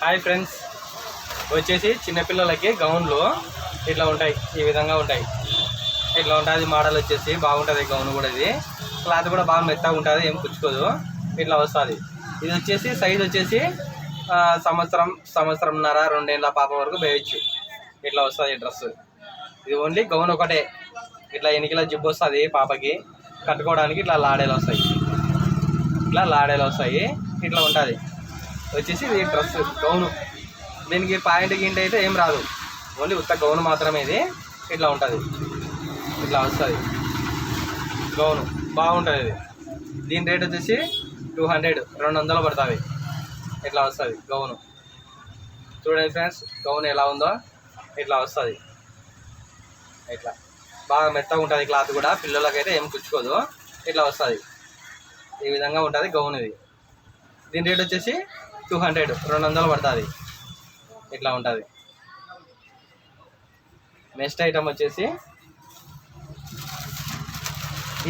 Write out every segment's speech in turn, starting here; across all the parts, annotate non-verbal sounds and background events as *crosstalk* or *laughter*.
Hi friends. వచ్చేసి చిన్నపిల్లలకి గౌన్లు ఇట్లా ఉంటాయి ఈ విధంగా ఉంటాయి. ఇట్లా ఉంటుంది మోడల్ వచ్చేసి బాగుంటుంది గౌన్ కూడా ఇది. క్లాత్ కూడా బాగా మెత్తగా ఉంటుంది ఏం పుచ్చుకోదు ఇట్లా వస్తుంది. ఇది వచ్చేసి సైజ్ వచ్చేసి సంవత్సరం సంవత్సరంన్నర రెండేళ్ళ పాప వరకు వేయచ్చు. ఇట్లా వస్తుంది డ్రెస్ ఇది ఓన్లీ గౌన్ ఒకటే. ఇట్లా ఎనికిల జిబ్బు వస్తుంది పాపకి. కట్టుకోవడానికి ఇట్లా లాడేలు వస్తాయి. ఇట్లా లాడేలు వస్తాయి. ఇట్లా ఉంటుంది. వచ్చేసి ఇది డ్రెస్ గౌను. దీనికి పాయింట్ గింట అయితే ఏం రాదు. ఓన్లీ ఉత్త గౌను మాత్రమే ఇది. ఇట్లా ఉంటుంది. ఇట్లా వస్తుంది. గౌను. బాగుంటుంది ఇది. దీని రేట్ వచ్చేసి టూ హండ్రెడ్ రెండు వందలు పడుతుంది. ఇట్లా వస్తుంది గౌను. చూడండి ఫ్రెండ్స్ గౌన్ ఎలా ఉందో. ఇట్లా వస్తుంది. ఇట్లా. బాగా మెత్తగా ఉంటుంది క్లాత్ కూడా. పిల్లలకైతే ఏం కుచ్చుకోదు. ఇట్లా వస్తుంది. ఈ విధంగా ఉంటుంది గౌన్ ఇది. దీని రేట్ వచ్చేసి టూ హండ్రెడ్ రెండు వందలు పడుతుంది. ఇట్లా ఉంటుంది. నెక్స్ట్ ఐటమ్ వచ్చేసి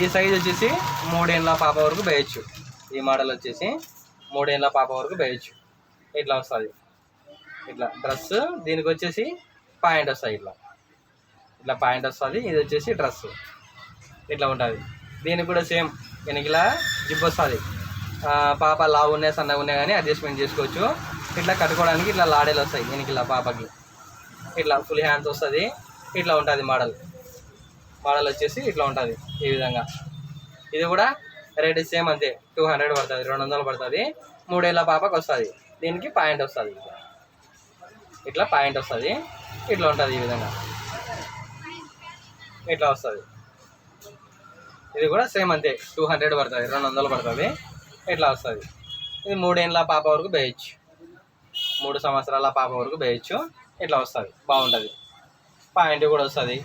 ఈ సైజ్ వచ్చేసి మూడేళ్ళ పాప వరకు వేయచ్చు. ఈ మోడల్ వచ్చేసి మూడేళ్ళ పాప వరకు వేయచ్చు. ఇట్లా వస్తుంది. ఇట్లా డ్రెస్ దీనికి వచ్చేసి పాయింట్ వస్తుంది ఇట్లా. ఇట్లా పాయింట్ వస్తుంది ఇది వచ్చేసి డ్రెస్ ఇట్లా ఉంటుంది. దీనికి కూడా సేమ్ వెనకిలా జిప్ వస్తుంది. పాప లావు ఉన్నాయి సన్నగా ఉన్నాయి కానీ అడ్జస్ట్మెంట్ చేసుకోవచ్చు. ఇట్లా కట్టుకోవడానికి ఇట్లా లాడేలు వస్తాయి. దీనికి ఇలా పాపకి. ఇట్లా ఫుల్ హ్యాండ్స్ వస్తుంది. ఇట్లా ఉంటుంది మోడల్ మోడల్ వచ్చేసి ఇట్లా ఉంటుంది. ఈ విధంగా. ఇది కూడా రేట్ సేమ్ అంతే. టూ హండ్రెడ్ పడుతుంది రెండు వందలు పడుతుంది. మూడేళ్ళ పాపకు వస్తుంది. దీనికి పాయింట్ వస్తుంది. ఇట్లా పాయింట్ వస్తుంది. ఇట్లా ఉంటుంది ఈ విధంగా. ఇట్లా వస్తుంది. ఇది కూడా సేమ్ అంతే. టూ హండ్రెడ్ పడుతుంది రెండు వందలు పడుతుంది. ఇట్లా వస్తుంది? ఇది మూడేళ్ళ పాప వరకు వేయచ్చు మూడు సంవత్సరాల పాప వరకు వేయచ్చు ఇట్లా వస్తుంది? బాగుంటుంది. పాయింట్ కూడా వస్తుంది.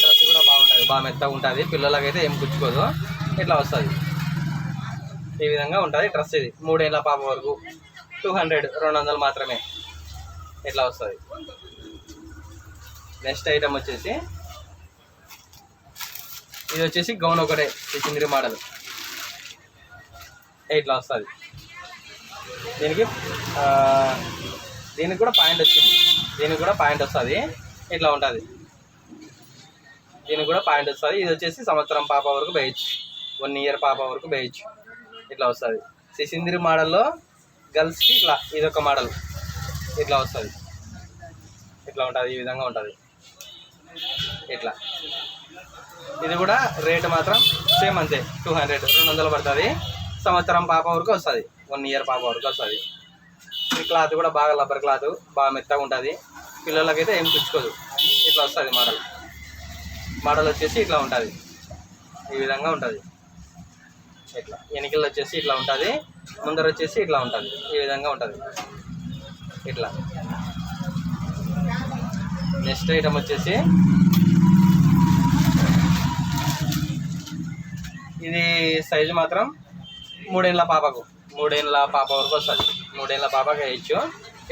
డ్రెస్ కూడా బాగుంటుంది. బాగా మెత్తగా ఉంటుంది. పిల్లలకైతే ఏం పుచ్చుకోదు ఇట్లా వస్తుంది? ఈ విధంగా ఉంటుంది డ్రెస్ ఇది. మూడేళ్ళ పాప వరకు టూ హండ్రెడ్ రెండు వందలు మాత్రమే. ఇట్లా వస్తుంది? నెక్స్ట్ ఐటమ్ వచ్చేసి ఇది వచ్చేసి గౌన్ ఒకటే చిందిరి మోడల్. ఇట్లా వస్తుంది. దీనికి దీనికి కూడా పాయింట్ వచ్చింది. దీనికి కూడా పాయింట్ వస్తుంది. ఇట్లా ఉంటుంది. దీనికి కూడా పాయింట్ వస్తుంది. ఇది వచ్చేసి సంవత్సరం పాప వరకు వేయచ్చు. వన్ ఇయర్ పాప వరకు వేయచ్చు. ఇట్లా వస్తుంది. సిసిందిరి మోడల్లో గర్ల్స్కి ఇట్లా ఇది ఒక మోడల్. ఇట్లా వస్తుంది. ఇట్లా ఉంటుంది. ఈ విధంగా ఉంటుంది. ఇట్లా. ఇది కూడా రేటు మాత్రం సేమ్ అంతే. టూ హండ్రెడ్ రెండు వందలు పడుతుంది. సంవత్సరం పాప వరకు వస్తుంది. వన్ ఇయర్ పాప వరకు వస్తుంది. ఈ క్లాత్ కూడా బాగా రబ్బర్ క్లాత్ బాగా మెత్తగా ఉంటుంది. పిల్లలకైతే ఏం పుచ్చుకోదు. ఇట్లా వస్తుంది మోడల్ మోడల్ వచ్చేసి ఇట్లా ఉంటుంది. ఈ విధంగా ఉంటుంది. ఇట్లా. ఎనికలు వచ్చేసి ఇట్లా ఉంటుంది. ముందర వచ్చేసి ఇట్లా ఉంటుంది. ఈ విధంగా ఉంటుంది. ఇట్లా. నెక్స్ట్ ఐటమ్ వచ్చేసి ఇది సైజు మాత్రం మూడేళ్ళ పాపకు. మూడేళ్ళ పాప వరకు వస్తుంది. మూడేళ్ళ పాపకి వేయచ్చు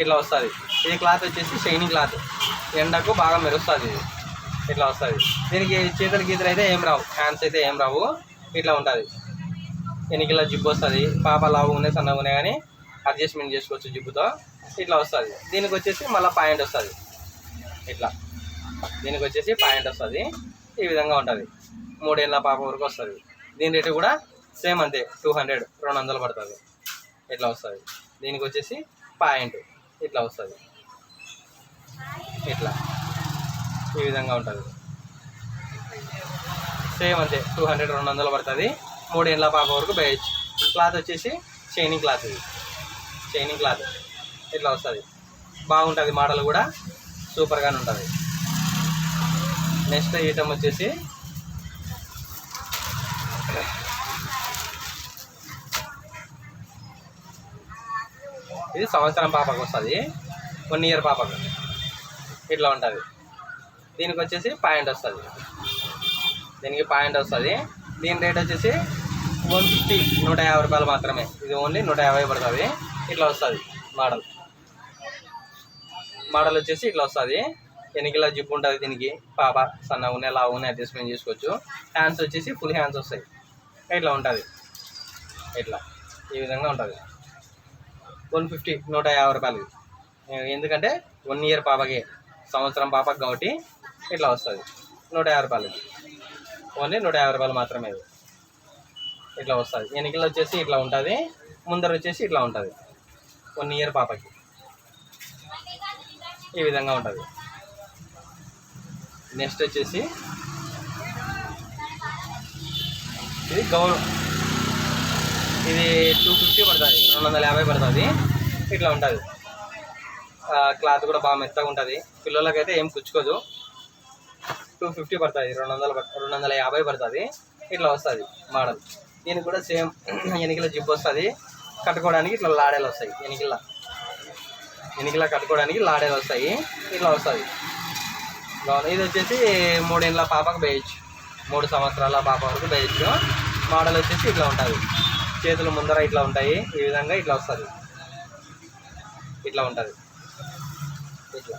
ఇట్లా వస్తుంది. ఇది క్లాత్ వచ్చేసి షైనింగ్ క్లాత్. ఎండకు బాగా మెరుస్తుంది ఇది. ఇట్లా వస్తుంది. దీనికి చేతులు గీతలు అయితే ఏం రావు. హ్యాండ్స్ అయితే ఏం రావు. ఇట్లా ఉంటుంది. వెనకిలా జిబ్బు వస్తుంది. పాప లావు ఉన్నాయి సన్నగా ఉన్నాయి కానీ అడ్జస్ట్మెంట్ చేసుకోవచ్చు జిబ్బుతో ఇట్లా వస్తుంది. దీనికి వచ్చేసి మళ్ళీ పాయింట్ వస్తుంది. ఇట్లా. దీనికి వచ్చేసి పాయింట్ వస్తుంది. ఈ విధంగా ఉంటుంది. మూడేళ్ళ పాప వరకు వస్తుంది. దీని రేటు కూడా సేమ్ అంతే టూ హండ్రెడ్ రెండు వందలు పడుతుంది. ఇట్లా వస్తుంది? దీనికి వచ్చేసి పాయింట్ ఇట్లా వస్తుంది. ఇట్లా. ఈ విధంగా ఉంటుంది. సేమ్ అంతే టూ హండ్రెడ్ రెండు వందలు పడుతుంది. మూడేళ్ళ పాప వరకు బేయచ్చు క్లాత్ వచ్చేసి చైనింగ్ క్లాత్ ఇది. Chaining cloth. ఇట్లా వస్తుంది. బాగుంటుంది మోడల్ కూడా. సూపర్గానే ఉంటుంది. నెక్స్ట్ ఐటమ్ వచ్చేసి ఇది సంవత్సరం పాపకు వస్తుంది. వన్ ఇయర్ పాపకు. ఇట్లా ఉంటుంది. దీనికి వచ్చేసి పాయింట్ వస్తుంది. దీనికి పాయింట్ వస్తుంది. దీని రేట్ వచ్చేసి వన్ ఫిఫ్టీ నూట యాభై రూపాయలు మాత్రమే. ఇది ఓన్లీ నూట యాభై పడుతుంది. ఇట్లా వస్తుంది మోడల్ మోడల్ వచ్చేసి ఇట్లా వస్తుంది. వెనకలా జిప్ ఉంటుంది దీనికి. పాప సన్న ఉన్నాయి లావు ఉన్నాయి అడ్జస్ట్మెంట్ చేసుకోవచ్చు. హ్యాండ్స్ వచ్చేసి ఫుల్ హ్యాండ్స్ వస్తాయి. ఇట్లా ఉంటుంది. ఇట్లా. ఈ విధంగా ఉంటుంది. వన్ ఫిఫ్టీ నూట యాభై రూపాయలు. ఎందుకంటే వన్ ఇయర్ పాపకి సంవత్సరం పాపకి కాబట్టి ఇట్లా వస్తుంది. నూట యాభై రూపాయలు. ఓన్లీ నూట యాభై రూపాయలు మాత్రమే. ఇది. ఇట్లా వస్తుంది. వెనకలు వచ్చేసి ఇట్లా ఉంటుంది. ముందర వచ్చేసి ఇట్లా ఉంటుంది. వన్ ఇయర్ పాపకి. ఈ విధంగా ఉంటుంది. నెక్స్ట్ వచ్చేసి ఇది గౌన్ ఇది టూ ఫిఫ్టీ పడుతుంది. రెండు వందల యాభై పడుతుంది. ఇట్లా ఉంటుంది. క్లాత్ కూడా బాగా మెత్తగా ఉంటుంది. పిల్లలకైతే ఏం కుచ్చుకోదు. టూ ఫిఫ్టీ పడుతుంది. రెండు వందల రెండు వందల యాభై పడుతుంది. ఇట్లా వస్తుంది మోడల్. దీనికి కూడా సేమ్ *clears throat* ఎనికిల జిప్ వస్తుంది. కట్టుకోవడానికి ఇట్లా లాడేలు వస్తాయి. ఎనికిల. ఎనికిల కట్టుకోవడానికి లాడేలు వస్తాయి. ఇట్లా వస్తుంది. ఇది వచ్చేసి మూడేళ్ళ పాపకు వేయచ్చు మూడు సంవత్సరాల పాప వరకు వేయచ్చు మోడల్ వచ్చేసి ఇట్లా ఉంటుంది. చేతులు ముందర ఇట్లా ఉంటాయి. ఈ విధంగా ఇట్లా వస్తుంది. ఇట్లా ఉంటుంది. ఇట్లా.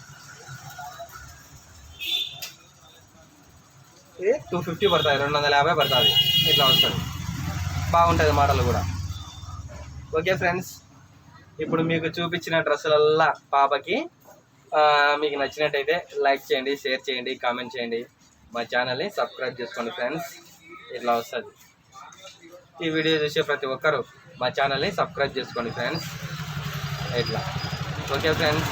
ఇది టూ ఫిఫ్టీ పడుతుంది రెండు వందల యాభై పడుతుంది. ఇట్లా వస్తుంది. బాగుంటుంది మోడల్ కూడా. ఓకే ఫ్రెండ్స్ ఇప్పుడు మీకు చూపించిన డ్రెస్సులల్లా పాపకి మీకు నచ్చినట్టయితే లైక్ చేయండి షేర్ చేయండి కామెంట్ చేయండి. మా ఛానల్ని సబ్స్క్రైబ్ చేసుకోండి ఫ్రెండ్స్. ఇట్లా వస్తుంది. ఈ వీడియో చూసే ప్రతి ఒక్కరు మా ఛానల్ని సబ్స్క్రైబ్ చేసుకోండి ఫ్రెండ్స్. ఇట్లా ఓకే ఫ్రెండ్స్.